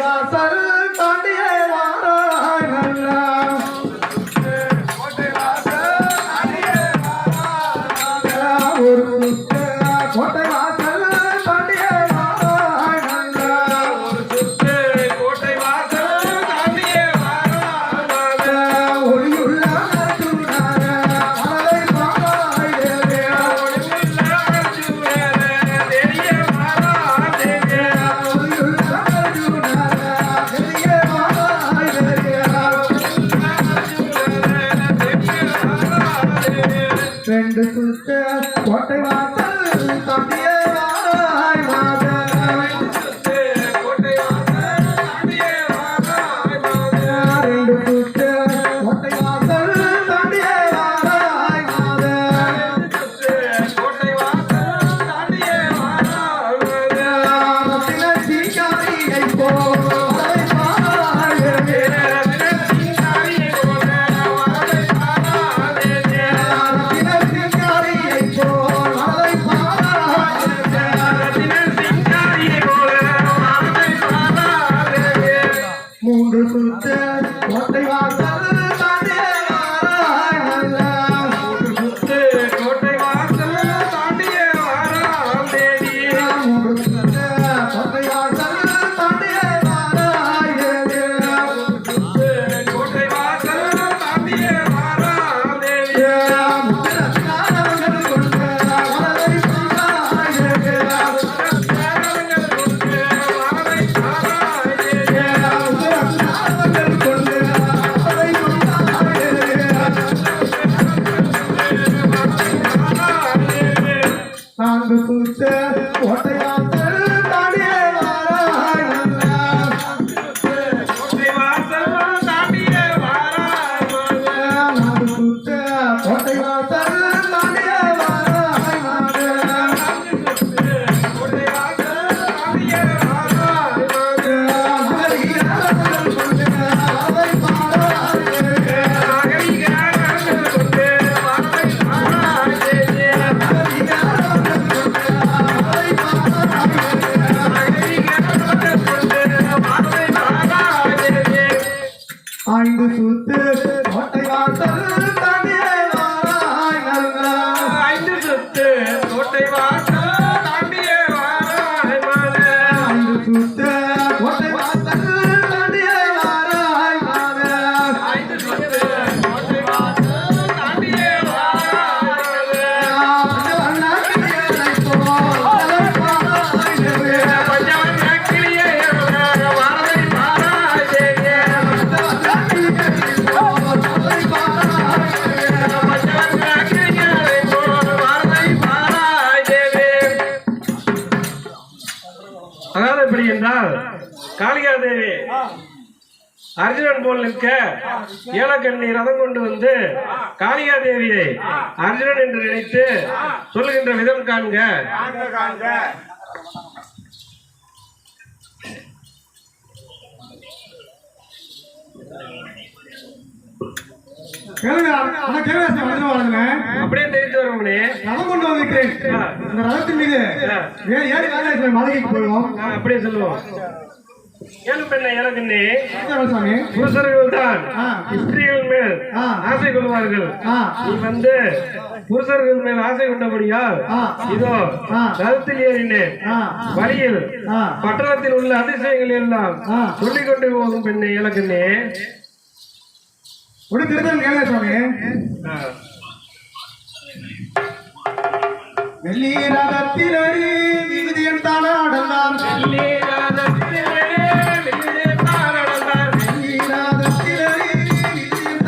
வாசல் தாண்டியே வாராய் ஒரு கோட்டை ரெண்டு சுத்த கோட்டை வாசல் தம்பியே மூன்று சுத்த கோட்டை வாசல். ஐந்து சுத்து கோட்டை வாசல் தாண்டியே அதாவது எப்படி என்றால் காளிகா தேவி அர்ஜுனன் போல் நிற்க ஏலக்கண்ணி ரதம் கொண்டு வந்து காளிகா தேவியை அர்ஜுனன் என்று நினைத்து சொல்லுகின்ற விதம் காண்க. அப்படியே தெரிவித்து வருவனே ரதம் கொண்டு வந்திருக்கிறேன். இந்த ரதத்தின் மீது ஏறி ராஜேஸ்வரன் மாளிகைக்கு போவோம் அப்படியே சொல்லுவோம். புருஷர்கள் தான். ஸ்திரீகள் மேல். ஆசை கொள்வார்கள். நீ வந்து புருஷர்கள் மேல் ஆசை கொண்டபடியால். இதோ ஆ. ரதத்தில் ஏறினேன். வழியில் பட்டணத்தில் உள்ள அதிசயங்கள் எல்லாம் ஆ. சொல்லிக் கொண்டு போகும் பெண்ணை இலக்கண்ணே ஒரு திருத்தம் கேளுங்க சுவாமி வெள்ளி ரதத்திலடி விகுதியன் தான அடந்தான்